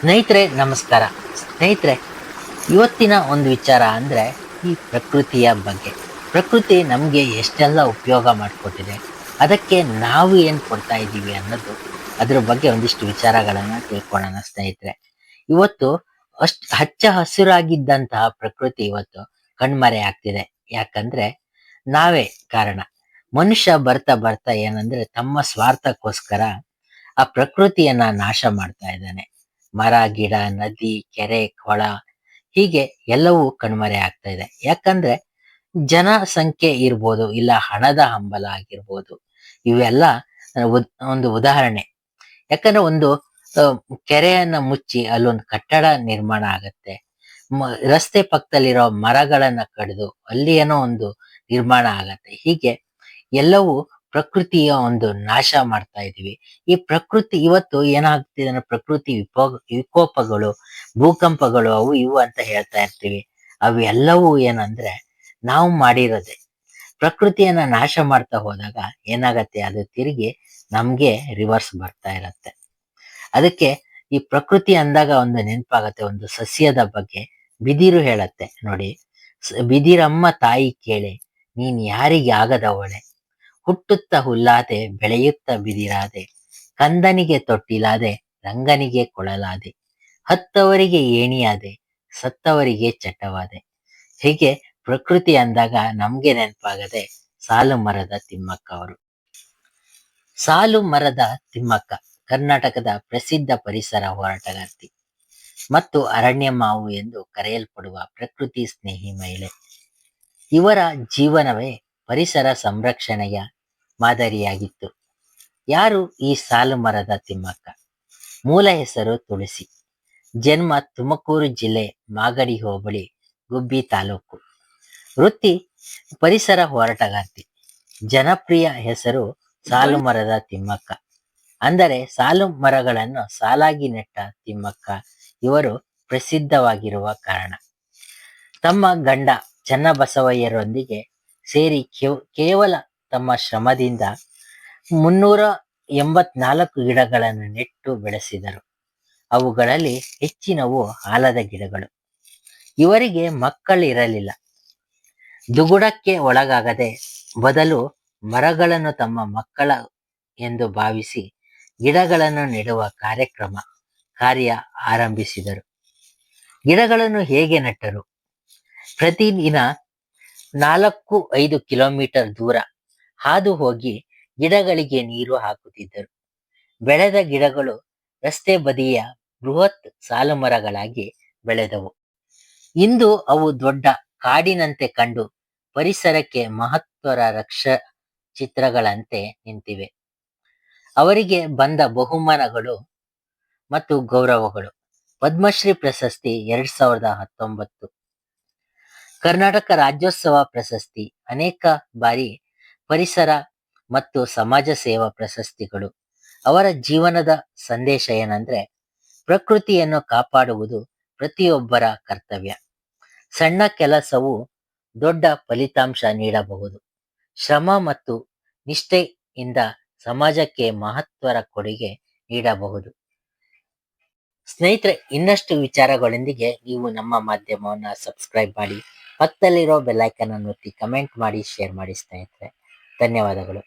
ಸ್ನೇಹಿತರೆ, ನಮಸ್ಕಾರ. ಸ್ನೇಹಿತರೆ, ಇವತ್ತಿನ ಒಂದು ವಿಚಾರ ಅಂದರೆ ಈ ಪ್ರಕೃತಿಯ ಬಗ್ಗೆ. ಪ್ರಕೃತಿ ನಮಗೆ ಎಷ್ಟೆಲ್ಲ ಉಪಯೋಗ ಮಾಡಿಕೊಟ್ಟಿದೆ, ಅದಕ್ಕೆ ನಾವು ಏನು ಕೊಡ್ತಾ ಇದ್ದೀವಿ ಅನ್ನೋದು ಅದ್ರ ಬಗ್ಗೆ ಒಂದಿಷ್ಟು ವಿಚಾರಗಳನ್ನು ತಿಳ್ಕೊಳ್ಳೋಣ ಸ್ನೇಹಿತರೆ. ಇವತ್ತು ಅಷ್ಟು ಹಚ್ಚ ಹಸಿರಾಗಿದ್ದಂತಹ ಪ್ರಕೃತಿ ಇವತ್ತು ಕಣ್ಮರೆ ಆಗ್ತಿದೆ. ಯಾಕಂದ್ರೆ ನಾವೇ ಕಾರಣ. ಮನುಷ್ಯ ಬರ್ತಾ ಬರ್ತಾ ಏನಂದ್ರೆ ತಮ್ಮ ಸ್ವಾರ್ಥಕ್ಕೋಸ್ಕರ ಆ ಪ್ರಕೃತಿಯನ್ನ ನಾಶ ಮಾಡ್ತಾ ಇದ್ದಾನೆ. ಮರ, ಗಿಡ, ನದಿ, ಕೆರೆ, ಕೊಳ ಹೀಗೆ ಎಲ್ಲವೂ ಕಣ್ಮರೆ ಆಗ್ತಾ ಇದೆ. ಯಾಕಂದ್ರೆ ಜನಸಂಖ್ಯೆ ಇರ್ಬೋದು, ಇಲ್ಲ ಹಣದ ಹಂಬಲ ಆಗಿರ್ಬೋದು, ಇವೆಲ್ಲ ಒಂದು ಉದಾಹರಣೆ. ಯಾಕಂದ್ರೆ ಒಂದು ಕೆರೆಯನ್ನ ಮುಚ್ಚಿ ಅಲ್ಲೊಂದು ಕಟ್ಟಡ ನಿರ್ಮಾಣ ಆಗತ್ತೆ. ರಸ್ತೆ ಪಕ್ಕದಲ್ಲಿರೋ ಮರಗಳನ್ನ ಕಡಿದು ಅಲ್ಲಿ ಏನೋ ಒಂದು ನಿರ್ಮಾಣ ಆಗತ್ತೆ. ಹೀಗೆ ಎಲ್ಲವೂ ಪ್ರಕೃತಿಯ ಒಂದು ನಾಶ ಮಾಡ್ತಾ ಇದೀವಿ. ಈ ಪ್ರಕೃತಿ ಇವತ್ತು ಏನಾಗ್ತಿದೆ ಅಂದ್ರೆ ಪ್ರಕೃತಿ ವಿಪೋ, ವಿಕೋಪಗಳು, ಭೂಕಂಪಗಳು ಅವು ಇವು ಅಂತ ಹೇಳ್ತಾ ಇರ್ತೀವಿ. ಅವೆಲ್ಲವೂ ಏನಂದ್ರೆ ನಾವು ಮಾಡಿರೋದೆ. ಪ್ರಕೃತಿಯನ್ನ ನಾಶ ಮಾಡ್ತಾ ಹೋದಾಗ ಏನಾಗತ್ತೆ? ಅದು ತಿರುಗಿ ನಮ್ಗೆ ರಿವರ್ಸ್ ಬರ್ತಾ ಇರತ್ತೆ. ಅದಕ್ಕೆ ಈ ಪ್ರಕೃತಿ ಅಂದಾಗ ಒಂದು ನೆನಪಾಗತ್ತೆ. ಒಂದು ಸಸ್ಯದ ಬಗ್ಗೆ ಬಿದಿರು ಹೇಳತ್ತೆ. ನೋಡಿ ಬಿದಿರಮ್ಮ ತಾಯಿ ಕೇಳಿ, ನೀನ್ ಯಾರಿಗೆ ಆಗದವಳೆ? ಹುಟ್ಟುತ್ತ ಹುಲ್ಲಾದೆ, ಬೆಳೆಯುತ್ತ ಬಿದಿರಾದೆ, ಕಂದನಿಗೆ ತೊಟ್ಟಿಲಾದೆ, ರಂಗನಿಗೆ ಕೊಳಲಾದೆ, ಹತ್ತವರಿಗೆ ಏಣಿಯಾದೆ, ಸತ್ತವರಿಗೆ ಚಟವಾದೆ. ಹೀಗೆ ಪ್ರಕೃತಿ ಅಂದಾಗ ನಮ್ಗೆ ನೆನಪಾಗದೆ ಸಾಲು ಮರದ ತಿಮ್ಮಕ್ಕ ಅವರು. ಸಾಲು ಮರದ ತಿಮ್ಮಕ್ಕ, ಕರ್ನಾಟಕದ ಪ್ರಸಿದ್ಧ ಪರಿಸರ ಹೋರಾಟಗಾರ್ತಿ. ಮತ್ತು ಅರಣ್ಯ ಮಾವು ಎಂದು ಕರೆಯಲ್ಪಡುವ ಪ್ರಕೃತಿ ಸ್ನೇಹಿ ಮಹಿಳೆ. ಇವರ ಜೀವನವೇ ಪರಿಸರ ಸಂರಕ್ಷಣೆಯ ಮಾದರಿಯಾಗಿತ್ತು. ಯಾರು ಈ ಸಾಲು ಮರದ ತಿಮ್ಮಕ್ಕ? ಮೂಲ ಹೆಸರು ತುಳಸಿ. ಜನ್ಮ ತುಮಕೂರು ಜಿಲ್ಲೆ ಮಾಗಡಿ ಹೋಬಳಿ, ಗುಬ್ಬಿ ತಾಲೂಕು. ವೃತ್ತಿ ಪರಿಸರ ಹೋರಾಟಗಾರ್ತಿ. ಜನಪ್ರಿಯ ಹೆಸರು ಸಾಲು ಮರದ ತಿಮ್ಮಕ್ಕ. ಅಂದರೆ ಸಾಲು ಮರಗಳನ್ನು ಸಾಲಾಗಿ ನೆಟ್ಟ ತಿಮ್ಮಕ್ಕ ಇವರು ಪ್ರಸಿದ್ಧವಾಗಿರುವ ಕಾರಣ. ತಮ್ಮ ಗಂಡ ಚನ್ನಬಸವಯ್ಯರೊಂದಿಗೆ ಸೇರಿ ಕೇವ್- ಕೇವಲ ತಮ್ಮ ಶ್ರಮದಿಂದ ಮುನ್ನೂರ ಎಂಬತ್ನಾಲ್ಕು ಗಿಡಗಳನ್ನು ನೆಟ್ಟು ಬೆಳೆಸಿದರು. ಅವುಗಳಲ್ಲಿ ಹೆಚ್ಚಿನವು ಆಲದ ಗಿಡಗಳು. ಇವರಿಗೆ ಮಕ್ಕಳಿರಲಿಲ್ಲ. ದುಗುಡಕ್ಕೆ ಒಳಗಾಗದೆ ಬದಲು ಮರಗಳನ್ನು ತಮ್ಮ ಮಕ್ಕಳ ಎಂದು ಭಾವಿಸಿ ಗಿಡಗಳನ್ನು ನೆಡುವ ಕಾರ್ಯಕ್ರಮ, ಕಾರ್ಯ ಆರಂಭಿಸಿದರು. ಗಿಡಗಳನ್ನು ಹೇಗೆ ನೆಟ್ಟರು? ಪ್ರತಿದಿನ ನಾಲ್ಕು ಐದು ಕಿಲೋಮೀಟರ್ ದೂರ ಹಾದು ಹೋಗಿ ಗಿಡಗಳಿಗೆ ನೀರು ಹಾಕುತ್ತಿದ್ದರು. ಬೆಳೆದ ಗಿಡಗಳು ರಸ್ತೆ ಬದಿಯ ಬೃಹತ್ ಸಾಲು ಮರಗಳಾಗಿ ಬೆಳೆದವು. ಇಂದು ಅವು ದೊಡ್ಡ ಕಾಡಿನಂತೆ ಕಂಡು ಪರಿಸರಕ್ಕೆ ಮಹತ್ವರ ರಕ್ಷ ಚಿತ್ರಗಳಂತೆ ನಿಂತಿವೆ. ಅವರಿಗೆ ಬಂದ ಬಹುಮಾನಗಳು ಮತ್ತು ಗೌರವಗಳು. ಪದ್ಮಶ್ರೀ ಪ್ರಶಸ್ತಿ ಎರಡ್ ಸಾವಿರದ ಹತ್ತೊಂಬತ್ತು. ಕರ್ನಾಟಕ ರಾಜ್ಯೋತ್ಸವ ಪ್ರಶಸ್ತಿ ಅನೇಕ ಬಾರಿ ಪರಿಸರ ಮತ್ತು ಸಮಾಜ ಸೇವಾ ಪ್ರಶಸ್ತಿಗಳು. ಅವರ ಜೀವನದ ಸಂದೇಶ ಏನಂದ್ರೆ, ಪ್ರಕೃತಿಯನ್ನು ಕಾಪಾಡುವುದು ಪ್ರತಿಯೊಬ್ಬರ ಕರ್ತವ್ಯ. ಸಣ್ಣ ಕೆಲಸವು ದೊಡ್ಡ ಫಲಿತಾಂಶ ನೀಡಬಹುದು. ಶ್ರಮ ಮತ್ತು ನಿಷ್ಠೆಯಿಂದ ಸಮಾಜಕ್ಕೆ ಮಹತ್ವರ ಕೊಡುಗೆ ನೀಡಬಹುದು. ಸ್ನೇಹಿತರೆ, ಇನ್ನಷ್ಟು ವಿಚಾರಗಳೊಂದಿಗೆ ನೀವು ನಮ್ಮ ಮಾಧ್ಯಮವನ್ನ ಸಬ್ಸ್ಕ್ರೈಬ್ ಮಾಡಿ, ಪಕ್ಕದಲ್ಲಿರೋ ಬೆಲ್ಲೈಕನ್ ಅನ್ನು ಒತ್ತಿ ಕಮೆಂಟ್ ಮಾಡಿ ಶೇರ್ ಮಾಡಿ ಸ್ನೇಹಿತರೆ. ಧನ್ಯವಾದಗಳು.